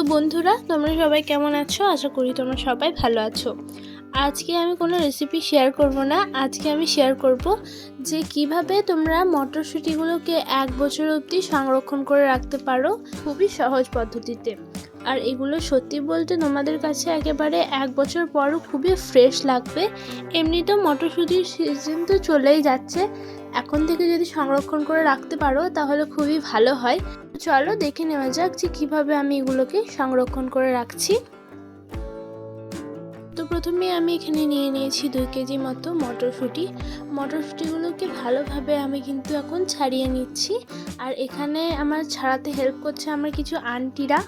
তো বন্ধুরা, তোমরা সবাই কেমন আছো? আশা করি তোমরা সবাই ভালো আছো। আজকে আমি কোনো রেসিপি শেয়ার করব না। আজকে আমি শেয়ার করব যে কীভাবে তোমরা মটরশুঁটিগুলোকে এক বছর অবধি সংরক্ষণ করে রাখতে পারো খুবই সহজ পদ্ধতিতে। আর এগুলো সত্যি বলতে তোমাদের কাছে একেবারে এক বছর পরও খুবই ফ্রেশ লাগবে। এমনিতেও মটরশুঁটির সিজন তো চলেই যাচ্ছে। এখন থেকে যদি সংরক্ষণ করে রাখতে পারো, তাহলে খুবই ভালো হয়। চলো দেখে নেওয়া যাক যে কীভাবে আমি এগুলোকে সংরক্ষণ করে রাখছি। তো প্রথমে আমি এখানে নিয়ে নিয়েছি দুই কেজি মতো মটরশুঁটি। মটরশুঁটিগুলোকে ভালোভাবে আমি কিন্তু এখন ছাড়িয়ে নিচ্ছি। আর এখানে আমার ছাড়াতে হেল্প করছে আমার কিছু আন্টিরা।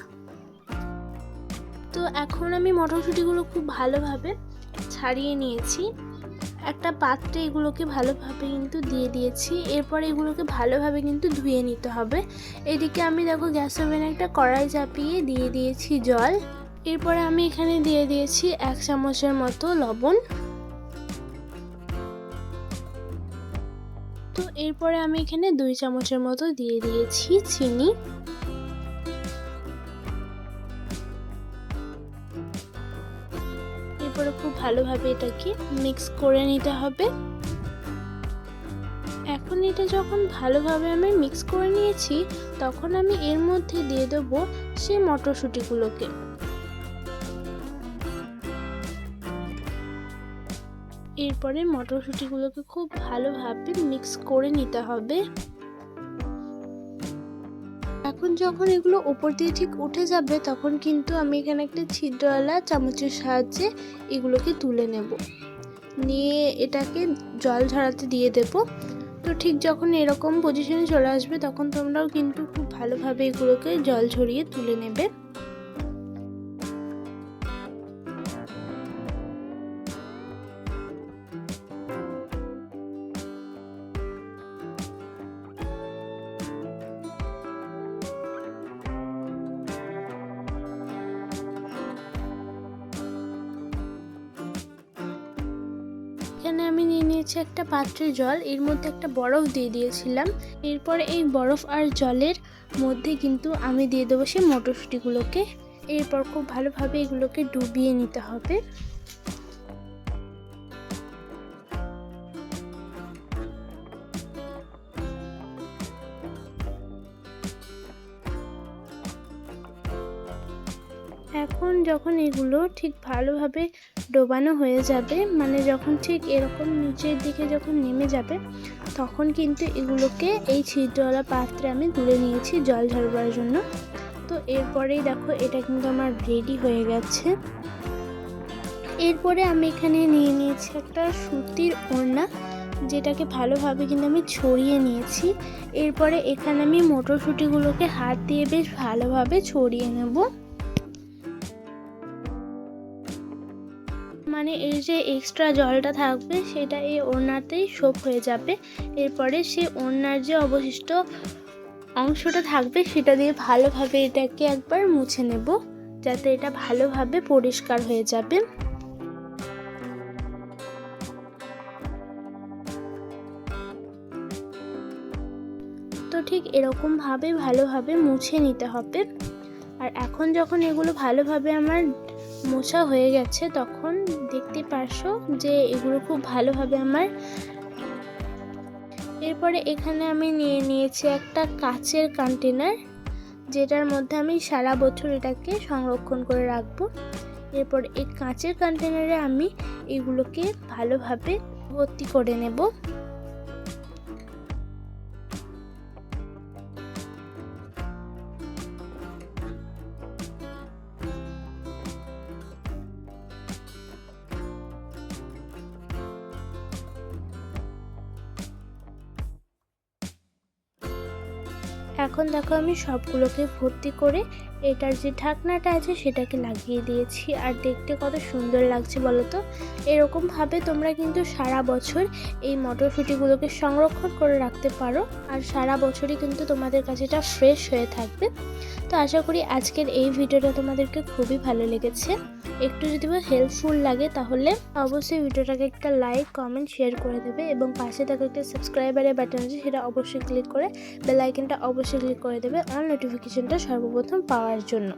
তো এখন আমি মটরশুঁটিগুলো খুব ভালোভাবে ছাড়িয়ে নিয়েছি। একটা পাত্রে এগুলোকে ভালোভাবে কিন্তু দিয়ে দিয়েছি। এরপর এগুলোকে ভালোভাবে কিন্তু ধুয়ে নিতে হবে। এদিকে আমি দেখো গ্যাস ওভেনে একটা কড়াই চাপিয়ে দিয়ে দিয়েছি জল। এরপরে আমি এখানে দিয়ে দিয়েছি এক চামচের মতো লবণ। তো এরপরে আমি এখানে দুই চামচের মতো দিয়ে দিয়েছি চিনি। এরপরে খুব ভালোভাবে এটাকে মিক্স করে নিতে হবে। এখন এটা যখন ভালোভাবে আমি মিক্স করে নিয়েছি, তখন আমি এর মধ্যে দিয়ে দেবো সেই মটরশুঁটিগুলোকে। এরপরে মটরশুঁটিগুলোকে খুব ভালোভাবে মিক্স করে নিতে হবে। যখন এগুলো উপর দিয়ে ঠিক উঠে যাবে, তখন কিন্তু আমি এখানে একটা ছিদ্রওয়ালা চামচের সাহায্যে এগুলোকে তুলে নেব। নিয়ে এটাকে জল ঝরাতে দিয়ে দেব। তো ঠিক যখন এরকম পজিশনে চলে আসবে, তখন তোমরাও কিন্তু খুব ভালোভাবে এগুলোকে জল ঝরিয়ে তুলে নেবে। আমি নিয়ে নিয়েছি একটা পাত্রে জল, এর মধ্যে একটা বরফ দিয়ে দিয়েছিলাম। এরপরে এই বরফ আর জলের মধ্যে কিন্তু আমি দিয়ে দেবো সেই মটরশুঁটিগুলোকে। এরপর খুব ভালোভাবে এগুলোকে ডুবিয়ে নিতে হবে। এখন যখন এগুলো ঠিক ভালোভাবে ডোবানো হয়ে যাবে মানে যখন ঠিক এরকম নিচের দিকে যখন নেমে যাবে, তখন কিন্তু এগুলোকে এই ছিদ্রওয়ালা পাত্রে আমি তুলে নিয়েছি জল ঝরবার জন্য। তো এরপরেই দেখো এটা কিন্তু আমার রেডি হয়ে গেছে। এরপরে আমি এখানে নিয়ে নিয়েছি একটা সুতির ওড়না, যেটাকে ভালোভাবে কিন্তু আমি ছড়িয়ে নিয়েছি। এরপরে এখানে আমি মটরশুঁটিগুলোকে হাত দিয়ে বেশ ভালোভাবে ছড়িয়ে নেব। মানে এই যে এক্সট্রা জলটা থাকবে, সেটা এই ওড়নাতেই সোপ হয়ে যাবে। এরপরে সে ওড়নার যে অবশিষ্ট অংশটা থাকবে, সেটা দিয়ে ভালোভাবে এটাকে একবার মুছে নেব, যাতে এটা ভালোভাবে পরিষ্কার হয়ে যাবে। তো ঠিক এরকমভাবে ভালোভাবে মুছে নিতে হবে। আর এখন যখন এগুলো ভালোভাবে আমার মোছা হয়ে গেছে, তখন দেখতে পারছ যে এগুলো খুব ভালোভাবে আমার এরপরে এখানে আমি নিয়ে নিয়েছি একটা কাচের কন্টেনার যেটার মধ্যে আমি সারা বছর এটাকে সংরক্ষণ করে রাখব। এরপর এই কাঁচের কন্টেনারে আমি এগুলোকে ভালোভাবে ভর্তি করে নেব। এখন দেখো আমি সবগুলোকে ভর্তি করে এটার যে ঢাকনাটা আছে সেটাকে লাগিয়ে দিয়েছি। আর দেখতে কত সুন্দর লাগছে বলো তো? এরকমভাবে তোমরা কিন্তু সারা বছর এই মটরশুঁটিগুলোকে সংরক্ষণ করে রাখতে পারো। আর সারা বছরই কিন্তু তোমাদের কাছে এটা ফ্রেশ হয়ে থাকবে। তো আশা করি আজকের এই ভিডিওটা তোমাদেরকে খুবই ভালো লেগেছে। একটু যদি হেল্পফুল লাগে, তাহলে অবশ্যই ভিডিওটাকে একটা লাইক কমেন্ট শেয়ার করে দেবে এবং পাশে থাকা একটা সাবস্ক্রাইবারের বাটন আছে, সেটা অবশ্যই ক্লিক করে বেল আইকনটা অবশ্যই ক্লিক করে দেবে আর নোটিফিকেশনটা সর্বপ্রথম পাওয়ার জন্য।